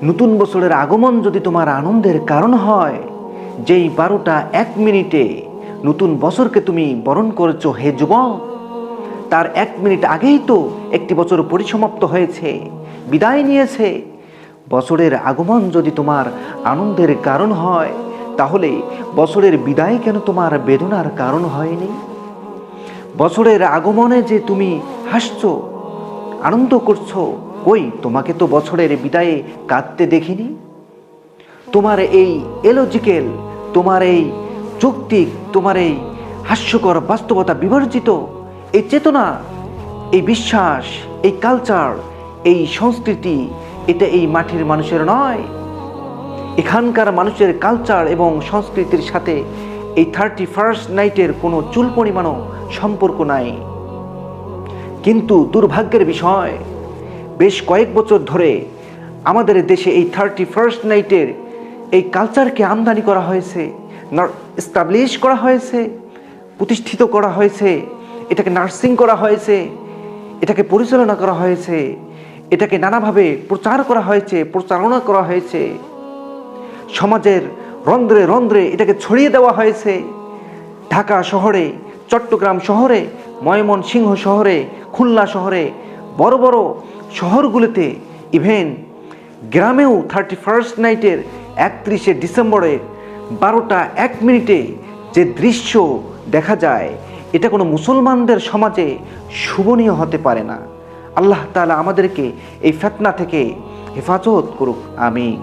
নতুন বছরের আগমন যদি তোমার আনন্দের কারণ হয়, যেই বারোটা এক মিনিটে নতুন বছরকে তুমি বরণ করেছ হে যুবক, তার এক মিনিট আগেই তো একটি বছর পরিসমাপ্ত হয়েছে, বিদায় নিয়েছে। বছরের আগমন যদি তোমার আনন্দের কারণ হয়, তাহলে বছরের বিদায় কেন তোমার বেদনার কারণ হয়নি? বছরের আগমনে যে তুমি হাসছো, আনন্দ করছ কই, তোমাকে তো বছরের বিদায়ে কাঁদতে দেখিনি? তোমার এই এলজিক্যাল, তোমার এই যৌক্তিক, তোমার এই হাস্যকর বাস্তবতা বিবর্জিত এই চেতনা, এই বিশ্বাস, এই কালচার, এই সংস্কৃতি, এটা এই মাটির মানুষের নয়। এখানকার মানুষের কালচার এবং সংস্কৃতির সাথে এই থার্টি ফার্স্ট নাইটের কোনো চুল পরিমাণও সম্পর্ক নাই। কিন্তু দুর্ভাগ্যের বিষয় বেশ কয়েক বছর ধরে আমাদের দেশে এই থার্টি ফার্স্ট নাইটের এই কালচারকে আমদানি করা হয়েছে এস্টাবলিশ করা হয়েছে, প্রতিষ্ঠিত করা হয়েছে, এটাকে নার্সিং করা হয়েছে, এটাকে পরিচালনা করা হয়েছে, এটাকে নানাভাবে প্রচার করা হয়েছে, প্রচারণা করা হয়েছে। সমাজের রন্ধ্রে রন্ধ্রে এটাকে ছড়িয়ে দেওয়া হয়েছে। ঢাকা শহরে, চট্টগ্রাম শহরে, ময়মনসিংহ শহরে, খুলনা শহরে বড় বড় শহরগুলোতে ইভেন গ্রামেও থার্টি ফার্স্ট নাইটের একত্রিশে ডিসেম্বরের বারোটা এক মিনিটে যে দৃশ্য দেখা যায়, এটা কোনো মুসলমানদের সমাজে শুভনীয় হতে পারে না। আল্লাহ তালা আমাদেরকে এই ফেতনা থেকে হেফাজত করুক, আমিন।